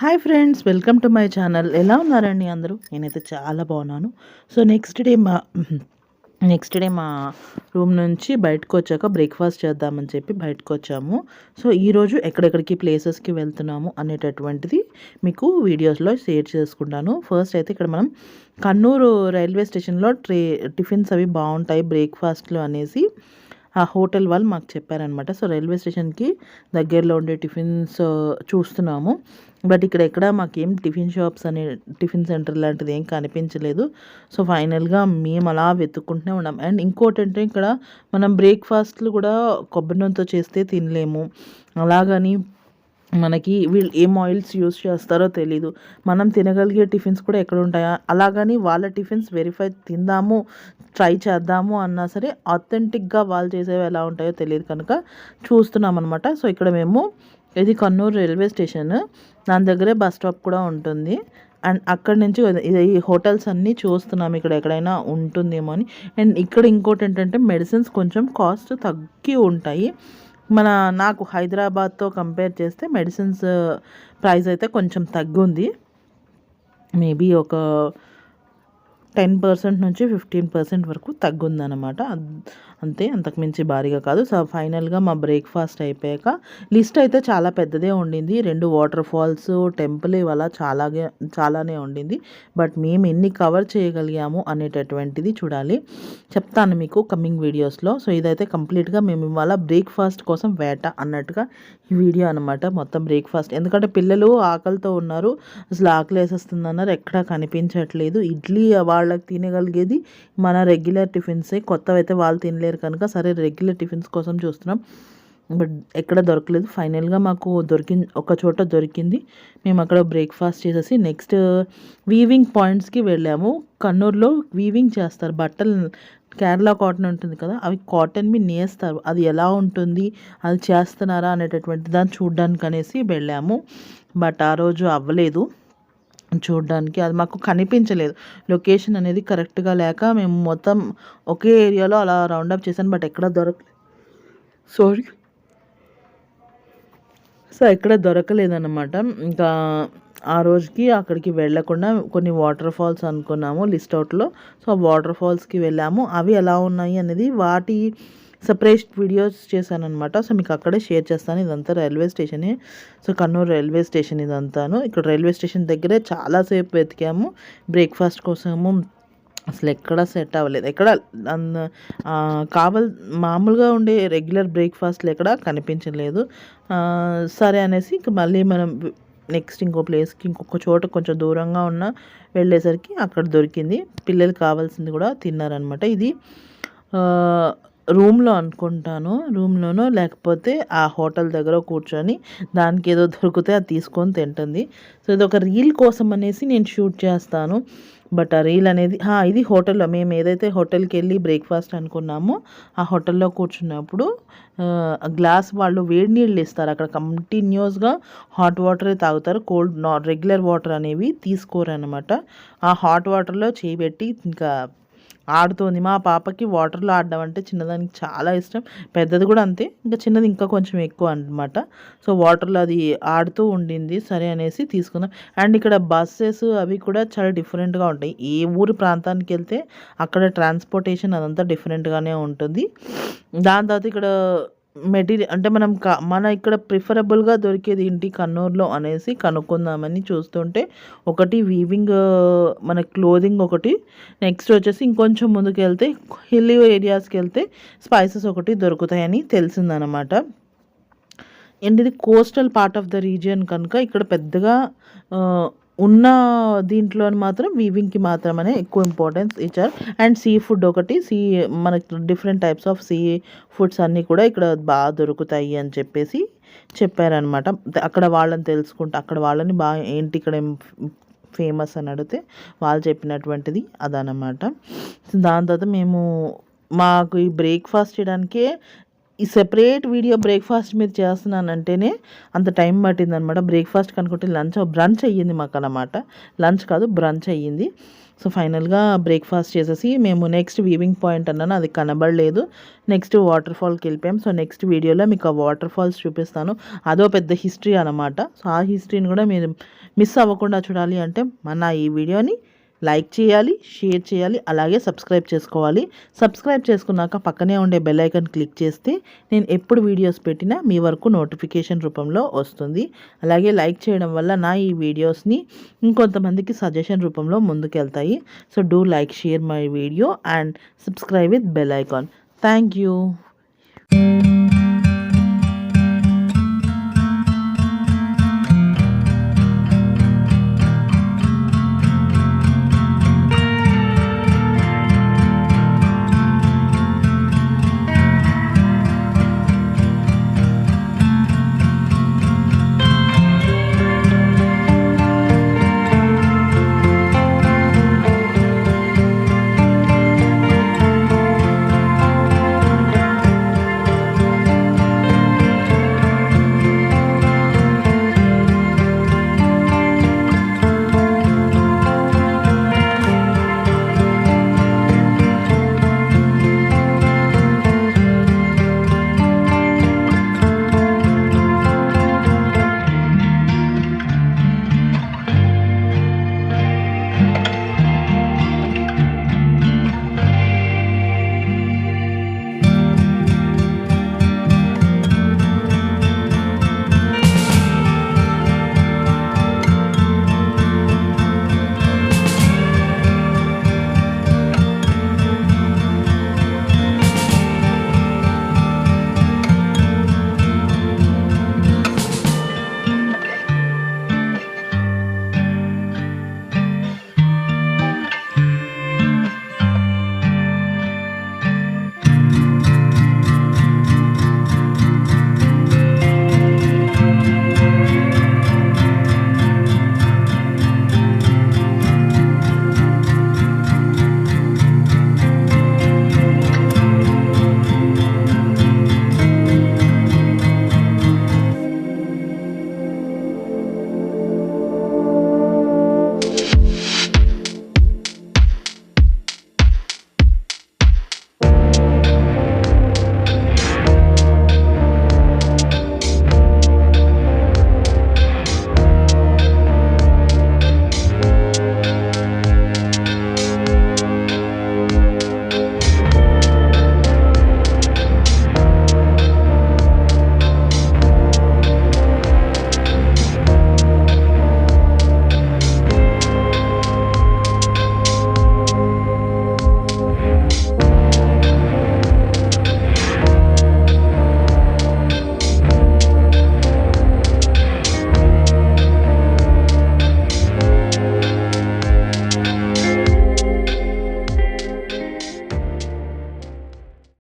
Hi friends welcome to my channel. ఎలా ఉన్నారండి అందరూ? నేనైతే చాలా బాగున్నాను. సో నెక్స్ట్ డే మా నెక్స్ట్ డే మా రూమ్ నుంచి బయటకు వచ్చాక బ్రేక్ఫాస్ట్ చేద్దామని చెప్పి బయటకు వచ్చాము. సో ఈరోజు ఎక్కడెక్కడికి ప్లేసెస్కి వెళ్తున్నాము అనేటటువంటిది మీకు వీడియోస్లో షేర్ చేసుకుంటాను. ఫస్ట్ అయితే ఇక్కడ మనం కన్నూరు రైల్వే స్టేషన్లో ట్రే టిఫిన్స్ అవి బాగుంటాయి బ్రేక్ఫాస్ట్లు అనేసి. ఆ హోటల్ వాళ్ళు మాకు చెప్పారనమాట సో రైల్వే స్టేషన్కి దగ్గరలో ఉండే టిఫిన్స్ చూస్తున్నాము. బట్ ఇక్కడ ఎక్కడ మాకేం టిఫిన్ షాప్స్ అనే టిఫిన్ సెంటర్ లాంటిది ఏం కనిపించలేదు. సో ఫైనల్గా మేము అలా వెతుక్కుంటూనే ఉన్నాం. అండ్ ఇంకోటి అంటే ఇక్కడ మనం బ్రేక్ఫాస్ట్లు కూడా కొబ్బరి నూనెతో చేస్తే తినలేము. అలాగని మనకి వీళ్ళు ఏం ఆయిల్స్ యూస్ చేస్తారో తెలీదు. మనం తినగలిగే టిఫిన్స్ కూడా ఎక్కడ ఉంటాయా అలాగని వాళ్ళ టిఫిన్స్ వెరిఫై తిందాము ట్రై చేద్దాము అన్నా సరే ఆథెంటిక్గా వాళ్ళు చేసేవి ఎలా ఉంటాయో తెలియదు కనుక చూస్తున్నాం అనమాట సో ఇక్కడ మేము ఇది కన్నూరు రైల్వే స్టేషన్. దాని దగ్గరే బస్ స్టాప్ కూడా ఉంటుంది. అండ్ అక్కడి నుంచి ఈ హోటల్స్ అన్నీ చూస్తున్నాం. ఇక్కడ ఎక్కడైనా ఉంటుందేమో అని. అండ్ ఇక్కడ ఇంకోటి ఏంటంటే మెడిసిన్స్ కొంచెం కాస్ట్ తగ్గి ఉంటాయి. మన నాకు హైదరాబాద్తో కంపేర్ చేస్తే మెడిసిన్స్ ప్రైస్ అయితే కొంచెం తగ్గుంది. మేబీ ఒక టెన్ పర్సెంట్ నుంచి ఫిఫ్టీన్ పర్సెంట్ వరకు తగ్గుందనమాట అంతే అంతకుమించి భారీగా కాదు. సో ఫైనల్గా మా బ్రేక్ఫాస్ట్ అయిపోయాక లిస్ట్ అయితే చాలా పెద్దదే ఉండింది. రెండు వాటర్ ఫాల్స్ టెంపుల్ ఇవాళ చాలాగే చాలానే ఉండింది. బట్ మేము ఎన్ని కవర్ చేయగలిగాము అనేటటువంటిది చూడాలి. చెప్తాను మీకు కమింగ్ వీడియోస్లో. సో ఇదైతే కంప్లీట్గా మేము ఇవాళ బ్రేక్ఫాస్ట్ కోసం వేట అన్నట్టుగా ఈ వీడియో అనమాట మొత్తం బ్రేక్ఫాస్ట్. ఎందుకంటే పిల్లలు ఆకలితో ఉన్నారు. అసలు ఆకలి వేసేస్తుంది ఎక్కడా కనిపించట్లేదు. ఇడ్లీ వాళ్ళకి తినగలిగేది మన రెగ్యులర్ టిఫిన్సే. కొత్తవైతే వాళ్ళు తినలేదు. లేరు కనుక సరే రెగ్యులర్ టిఫిన్స్ కోసం చూస్తున్నాం. బట్ ఎక్కడ దొరకలేదు. ఫైనల్గా మాకు దొరికింది ఒక చోట దొరికింది. మేము అక్కడ బ్రేక్ఫాస్ట్ చేసేసి నెక్స్ట్ వీవింగ్ పాయింట్స్కి వెళ్ళాము. కన్నూరులో వీవింగ్ చేస్తారు. బట్టలు కేరళ కాటన్ ఉంటుంది కదా అవి కాటన్వి నేస్తారు. అది ఎలా ఉంటుంది? అది చేస్తున్నారా అనేటటువంటి దాన్ని చూడడానికి అనేసి వెళ్ళాము. బట్ ఆ రోజు అవ్వలేదు. చూడడానికి. అది మాకు కనిపించలేదు. లొకేషన్ అనేది కరెక్ట్గా లేక మేము మొత్తం ఒకే ఏరియాలో అలా రౌండప్ చేశాను బట్ ఎక్కడ దొరకలేదు సారీ. సో ఎక్కడ దొరకలేదన్నమాట. ఇంకా ఆ రోజుకి అక్కడికి వెళ్ళకుండా కొన్ని వాటర్ ఫాల్స్ అనుకున్నాము లిస్ట్ అవుట్లో. సో వాటర్ ఫాల్స్కి వెళ్ళాము. అవి ఎలా ఉన్నాయి అనేది వాటి సపరేట్ వీడియోస్ చేశానమాట సో మీకు అక్కడే షేర్ చేస్తాను. ఇదంతా రైల్వే స్టేషనే. సో కన్నూరు రైల్వే స్టేషన్ ఇదంతాను. ఇక్కడ రైల్వే స్టేషన్ దగ్గరే చాలాసేపు వెతికాము. బ్రేక్ఫాస్ట్ కోసము అసలు ఎక్కడ సెట్ అవ్వలేదు. ఎక్కడ కావల్ మామూలుగా ఉండే రెగ్యులర్ బ్రేక్ఫాస్ట్లు ఎక్కడ కనిపించలేదు. సరే అనేసి ఇంక మళ్ళీ మనం నెక్స్ట్ ఇంకో ప్లేస్కి ఇంకొక చోట కొంచెం దూరంగా ఉన్న వెళ్ళేసరికి అక్కడ దొరికింది. పిల్లలు కావాల్సింది కూడా తిన్నారనమాట ఇది రూమ్లో అనుకుంటాను. రూమ్లోనో లేకపోతే ఆ హోటల్ దగ్గర కూర్చొని దానికి ఏదో దొరికితే అది తీసుకొని తింటుంది. సో ఇది ఒక రీల్ కోసం అనేసి నేను షూట్ చేస్తాను. బట్ ఆ రీల్ అనేది ఇది హోటల్లో మేము ఏదైతే హోటల్కి వెళ్ళి బ్రేక్ఫాస్ట్ అనుకున్నామో ఆ హోటల్లో కూర్చున్నప్పుడు గ్లాస్ వాళ్ళు వేడి నీళ్ళు ఇస్తారు. అక్కడ కంటిన్యూస్గా హాట్ వాటరే తాగుతారు. కోల్డ్ నా రెగ్యులర్ వాటర్ అనేవి తీసుకోరు అనమాట ఆ హాట్ వాటర్లో చేయబెట్టి ఇంకా ఆడుతోంది. మా పాపకి వాటర్లో ఆడడం అంటే చిన్నదానికి చాలా ఇష్టం. పెద్దది కూడా అంతే. ఇంకా చిన్నది ఇంకా కొంచెం ఎక్కువ అనమాట సో వాటర్లో అది ఆడుతూ ఉండింది. సరే అనేసి తీసుకున్నాం అండ్ ఇక్కడ బస్సెస్ అవి కూడా చాలా డిఫరెంట్గా ఉంటాయి. ఏ ఊరు ప్రాంతానికి వెళ్తే అక్కడ ట్రాన్స్పోర్టేషన్ అదంతా డిఫరెంట్గానే ఉంటుంది. దాని తర్వాత ఇక్కడ మెటీరియల్ అంటే మనం క మన ఇక్కడ ప్రిఫరబుల్గా దొరికేది ఏంటి కన్నూరులో అనేసి కనుక్కుందామని చూస్తుంటే ఒకటి వీవింగ్ మన క్లోదింగ్ ఒకటి నెక్స్ట్ వచ్చేసి ఇంకొంచెం ముందుకు వెళ్తే హిల్లీ ఏరియాస్కి వెళ్తే స్పైసెస్ ఒకటి దొరుకుతాయని తెలిసిందనమాట. అండ్ ఇది coastal part of the region కనుక ఇక్కడ పెద్దగా ఉన్న దీంట్లో మాత్రం వీవింగ్కి మాత్రమే ఎక్కువ ఇంపార్టెన్స్ ఇచ్చారు. అండ్ సీ ఫుడ్ ఒకటి సీ మనకి different types of sea foods అన్నీ కూడా ఇక్కడ బాగా దొరుకుతాయి అని చెప్పేసి చెప్పారనమాట అక్కడ వాళ్ళని తెలుసుకుంటే అక్కడ వాళ్ళని బాగా ఏంటి ఇక్కడ ఫేమస్ అని అడిగితే వాళ్ళు చెప్పినటువంటిది అదనమాట దాని తర్వాత మేము మాకు ఈ బ్రేక్ఫాస్ట్ చేయడానికే ఈ సెపరేట్ వీడియో బ్రేక్ఫాస్ట్ మీద చేస్తున్నానంటేనే అంత టైం పట్టింది అనమాట బ్రేక్ఫాస్ట్ కనుకుంటే లంచ్ బ్రంచ్ అయ్యింది మాకు అనమాట లంచ్ కాదు బ్రంచ్ అయ్యింది. సో ఫైనల్గా బ్రేక్ఫాస్ట్ చేసేసి మేము నెక్స్ట్ వీవింగ్ పాయింట్ అన్నాను. అది కనబడలేదు. నెక్స్ట్ వాటర్ ఫాల్కి వెళ్ళిపోయాం. సో నెక్స్ట్ వీడియోలో మీకు ఆ వాటర్ ఫాల్స్ చూపిస్తాను. అదో పెద్ద హిస్టరీ అనమాట సో ఆ హిస్టరీని కూడా మీరు మిస్ అవ్వకుండా చూడాలి అంటే మన ఈ వీడియోని లైక్ చేయాలి షేర్ చేయాలి అలాగే సబ్స్క్రైబ్ చేసుకోవాలి. సబ్స్క్రైబ్ చేసుకున్నాక పక్కనే ఉండే బెల్ ఐకన్ క్లిక్ చేస్తే నేను ఎప్పుడు వీడియోస్ పెట్టినా మీ వరకు నోటిఫికేషన్ రూపంలో వస్తుంది. అలాగే లైక్ చేయడం వల్ల నా ఈ వీడియోస్ని ఇంకొంతమందికి సజెషన్ రూపంలో ముందుకెళ్తాయి. So do like share my video and subscribe with bell icon. Thank you.